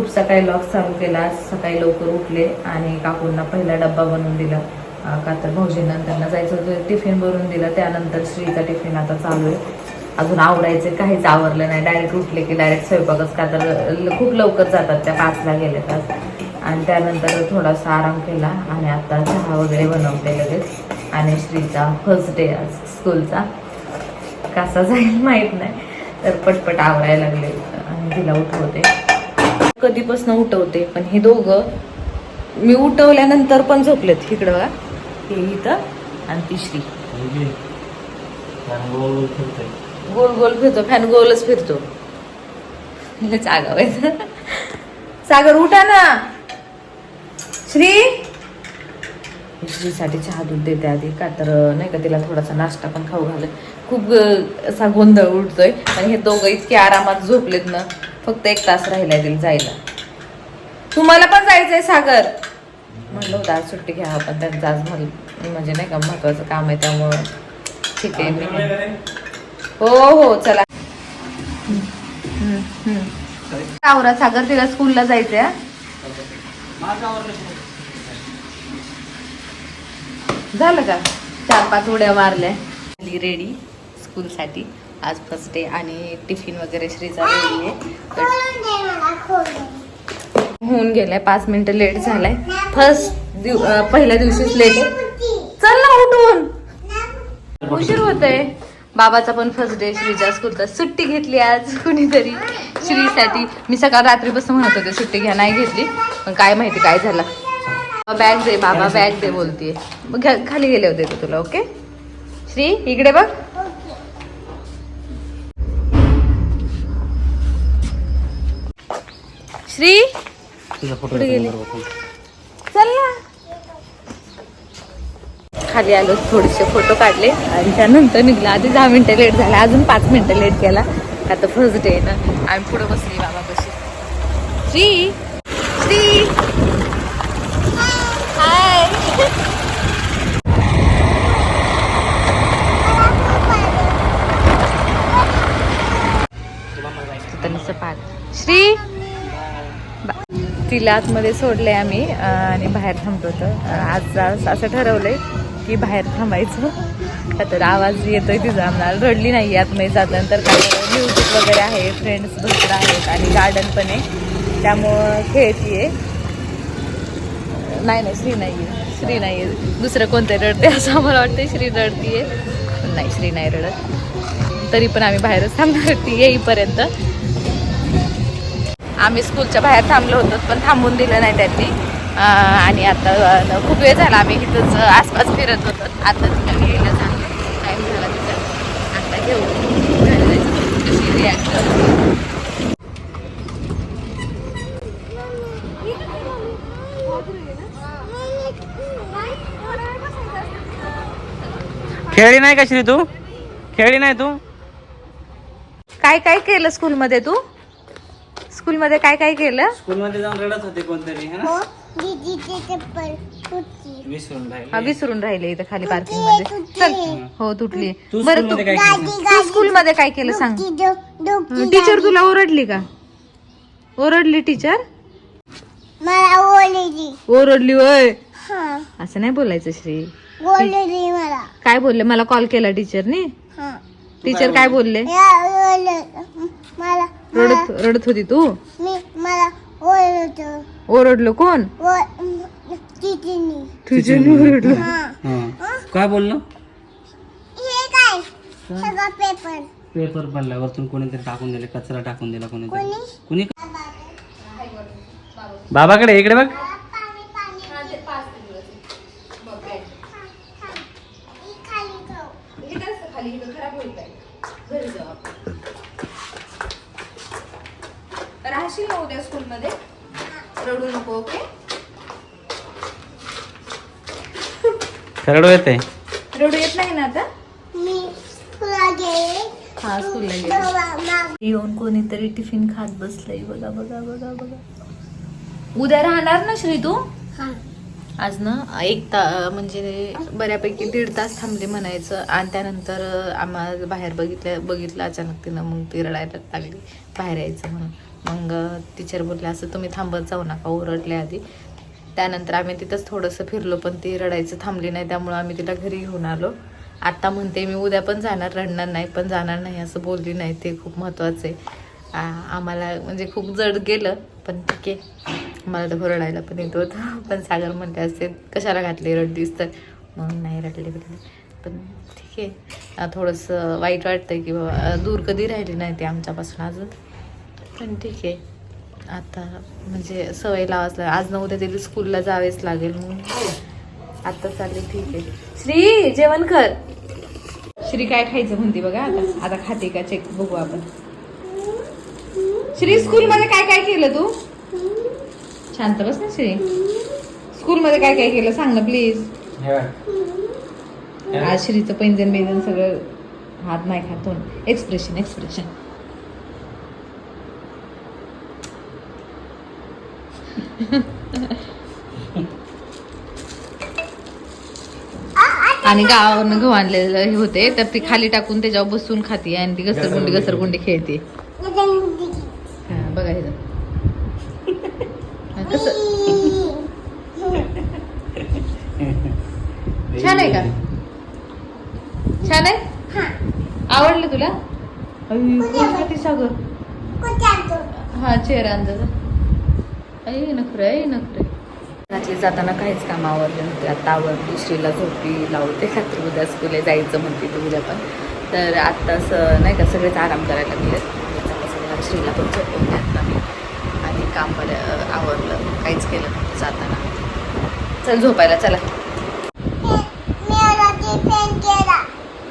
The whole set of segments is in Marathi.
खूप सकाळी लॉक चालू केला. सकाळी लवकर उठले आणि काकूंना पहिला डब्बा बनवून दिला. कातर का तर भाऊजींना त्यांना जायचं होतं. टिफिन भरून दिला. त्यानंतर श्रीचा टिफिन आता चालू आहे. अजून आवडायचं काहीच आवरलं नाही. डायरेक्ट उठले की डायरेक्ट स्वयंपाकच का तर ल- खूप लवकर जातात. त्या पाचला गेले तास आणि त्यानंतर थोडासा आराम केला आणि आता चहा वगैरे बनवते लगेच. आणि श्रीचा फर्स्ट डे आज स्कूलचा कसा जाईल माहीत नाही. तर पटपट आवरायला लागले. आणि तिला उठवते. कधीपासून उठवते. पण हे दोघं मी उठवल्यानंतर पण झोपलेत इकडं बघा. हे इथं आणि ती श्री गोल गोल फिरतो. फॅन गोलच फिरतो. आहे सागर उठा ना. श्री. श्रीसाठी चहा दूध देते आधी का तर नाही का तिला थोडासा नाश्ता पण खाऊ घाले खूप असा गोंधळ उठतोय आणि हे दोघं इतके आरामात झोपलेत ना. फक्त एक तास राहिलाय तिला जायला. तुम्हाला पण जायचंय सागर. म्हणलं होतं आज सुट्टी घ्या पण त्यांचं आज म्हण म्हणजे नाही का महत्वाचं काम आहे त्यामुळं. ठीक आहे मी हो हो चला. आवरा सागर तिला स्कूलला जायचंय? झालं का? चार पाच उड्या मारल्या. रेडी स्कूलसाठी. आज फर्स्ट डे आणि टिफिन वगैरे श्रीचा रेडी आहे. होऊन गेलाय पाच मिनिटं लेट झालाय. फर्स्ट दिव पहिल्या दिवशीच लेट आहे. चल ना उठून. उशीर होतोय. बाबाचा पण फर्स्ट डे श्रीच्या स्कूलचा. सुट्टी घेतली आज कुणीतरी. श्रीसाठी. मी सकाळ रात्रीपासून म्हणत होते सुट्टी घ्या नाही घेतली. पण काय माहिती काय झालं. बॅग दे बाबा बॅग दे. बोलतीये. खाली गेले होते तुला ओके श्री इकडे बघ. श्री? तुझा फोटो कुठे गेली? चल ना. खाली आलो थोडेसे फोटो काढले आणि त्यानंतर निघला. आधी दहा मिनिटं लेट झाला अजून पाच मिनिटं लेट केला. आता फर्स्ट डे ना. आम्ही पुढे बसली बाबा कशी श्री? श्री? हाय त्यांचं पाठ श्री बा- तिला आतमध्ये सोडले आम्ही आणि बाहेर थांबतो तर आज असं असं ठरवलंय की बाहेर थांबायचं. तर आवाज येतोय तिचा आम्हाला रडली नाही आतमध्ये जातानंतर काय म्युझिक वगैरे आहे फ्रेंड्स भरपूर आहेत आणि गार्डन पण आहे. त्यामुळं खेळतीये. नाही नाही श्री नाही आहे श्री नाही आहे दुसरं कोणतरी रडते असं आम्हाला वाटतं श्री रडतीये. पण नाही श्री नाही रडत. तरी पण आम्ही बाहेरच थांबणार ती येईपर्यंत. आम्ही स्कूलच्या बाहेर थांबलो होतो पण थांबून दिलं नाही त्यांनी. आणि आता खूप वेळ झाला आम्ही इथंच आसपास फिरत होतो. आता तिथं झालं. टाईम झाला तिथं आता घेऊ. घरी जायचं. कशी react करते. खेळली नाही का श्री तू? खेळली नाही तू? काय काय केलं स्कूलमध्ये तू? स्कूलमध्ये काय काय केलं? स्कूलमध्ये जाऊन रडत होते कोणतरी है ना? हो विसरून हा, राहिले विसरून राहिले इथं खाली पार्किंगमध्ये चल. हो तुटली. तू बरं तू स्कूलमध्ये काय केलं? तू स्कूलमध्ये काय केलं सांग. टीचर तुला ओरडली का? ओरडली टीचर? मला ओरडली. होय? हा. असं नाही बोलायचं श्री. मला. काय बोलले? मला कॉल केला टीचरने. हा. टीचर काय बोलले? ओळख मला रडत रडत होती तू? मी मला ओळखतो ओरडलो कोण? टीचरने ओरडलो. काय बोललो? हे काय? सगळं पेपर. पेपर पडला वरतून कोणीतरी टाकून दिले कचरा टाकून दिला कोणीतरी. कोणी? कुणी? बाबाकडे इकडे बघ पाणी पाणी खाली जाऊ राहशील ना उद्या स्कूलमध्ये. रडू नको ओके? रडू येते. रडू येत नाही ना आता? हा स्कूलला गेले. येऊन कोणीतरी टिफिन खात बसलंय. बघा बघा बघा बघा. उद्या राहणार ना श्री तू? हा. आज ना एक ता म्हणजे बऱ्यापैकी दीड तास थांबले म्हणायचं. आणि त्यानंतर आम्हाला बाहेर बघितलं बघितलं अचानक तिनं मग ती रडायला लागली बाहेर यायचं म्हणून. मग टीचर बोलले असं तुम्ही थांबत जाऊ नका ओरडले आधी. त्यानंतर आम्ही तिथंच थोडंसं फिरलो पण ती रडायचं थांबली नाही त्यामुळं आम्ही तिला घरी घेऊन आलो. आत्ता म्हणते मी उद्या पण जाणार रडणार नाही पण जाणार नाही असं बोलली नाही ते खूप महत्त्वाचं आहे. आम्हाला म्हणजे खूप जड गेलं पण ठीक आहे. मला तर रडायला पण येत होतं. पण सागर म्हणते असते कशाला घातले रडलीस तर म्हणून नाही रडले बिडले पण ठीक आहे. थोडंसं वाईट वाटतं की बाबा दूर कधी राहिली नाही ते आमच्यापासून अजून. पण ठीक आहे. आता म्हणजे सवय लावाच लागेल. आज नऊ उद्या तिथे स्कूलला जावेच लागेल मग आता चालेल ठीक आहे. श्री जेवण कर. श्री काय खायचं म्हणते बघा आता. आता खाते का? चेक बघू आपण. श्री स्कूलमध्ये काय काय केलं तू? शांत बस ना श्री. स्कूलमध्ये काय काय केलं? सांग ना प्लीज आज श्रीचं पैंजण बेंजन सगळं हात नाही खात एक्सप्रेशन एक्सप्रेशन आणि गावावरनं गहू आणलेलं हे होते तर ती खाली टाकून त्याच्यावर बसून खाते आणि ती घसरगुंडी घसरगुंडी खेळते. हा, बघा हा, कसं? छान आहे का? छान आहे? आवडलं तुला? सागर हा चेहरा अंदाज आई नखरे आई नखरे घातली जाताना काहीच काम आवडले नव्हते. आता आवडली श्रीला झोपी लावते. खात्री उद्या स्कूलला जायचं म्हणते तू उद्या पण. तर आता असं नाही का सगळेच आराम करायला लागले सगळ्या श्रीला पण मी आणि काम बरं आवडलं काहीच केलं नव्हतं जाताना. चल झोपायला चला.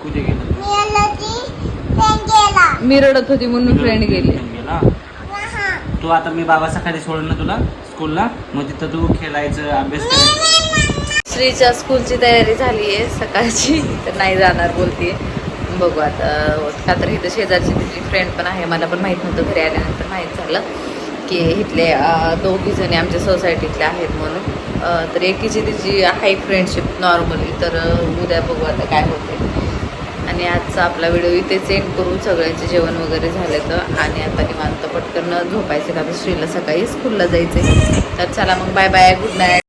कुठे गेला? मी रडत होती म्हणून फ्रेंड गेली. तू आता मी बाबा सकाळी सोडलं ना तुला स्कूलला मग तिथं तू खेळायचं अभ्यास करायचं. श्रीच्या स्कूलची तयारी झाली आहे सकाळची. तर नाही जाणार बोलते बघू आता का तर इथं शेजारची तिची फ्रेंड पण आहे मला पण माहीत नव्हतं घरी आल्यानंतर माहीत झालं. की इथले दोघी जणी आमच्या सोसायटीतले आहेत म्हणून. तर एकीची तिची आहे फ्रेंडशिप नॉर्मली तर उद्या बघू आता काय होते आणि आजचा आपला व्हिडिओ इथेच एंड करू. सगळ्यांचे जेवण वगैरे झाले तर. आणि आता निवांत पटकन झोपायचं. का तर श्रीला सकाळी स्कूलला जायचं तर चला मग बाय बाय गुड नाईट